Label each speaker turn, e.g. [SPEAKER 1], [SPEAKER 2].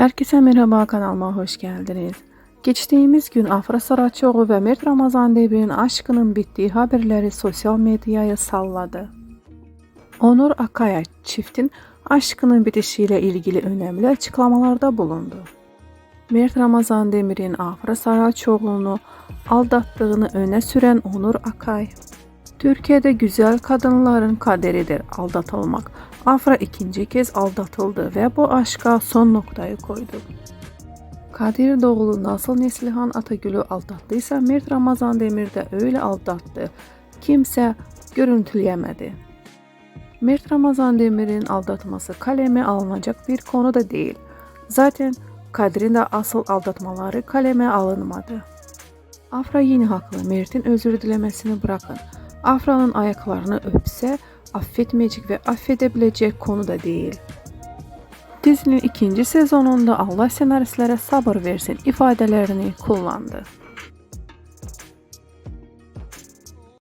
[SPEAKER 1] Herkese merhaba kanalıma hoş geldiniz. Geçtiğimiz gün Afra Saraçoğlu ve Mert Ramazan Demir'in aşkının bittiği haberleri sosyal medyaya salladı. Onur Akaya çiftin aşkının bitişiyle ilgili önemli açıklamalarda bulundu. Mert Ramazan Demir'in Afra Saraçoğlu'nu aldattığını öne süren Onur Akay, Türkiye'de güzel kadınların kaderidir aldatılmak. Afra ikinci kez aldatıldı ve bu aşka son noktayı koydu. Kadir Doğulu nasıl Neslihan Atagül'ü aldattıysa Mert Ramazan Demir de öyle aldattı. Kimse görüntüleyemedi. Mert Ramazan Demir'in aldatması kaleme alınacak bir konu da değil. Zaten Kadir'in de asıl aldatmaları kaleme alınmadı. Afra yine haklı. Mert'in özür dilemesini bırakın. Afra'nın ayaklarını öpse affetmeyecek ve affedebilecek konu da değil. Dizinin ikinci sezonunda Allah senaristlere sabır versin ifadelerini kullandı.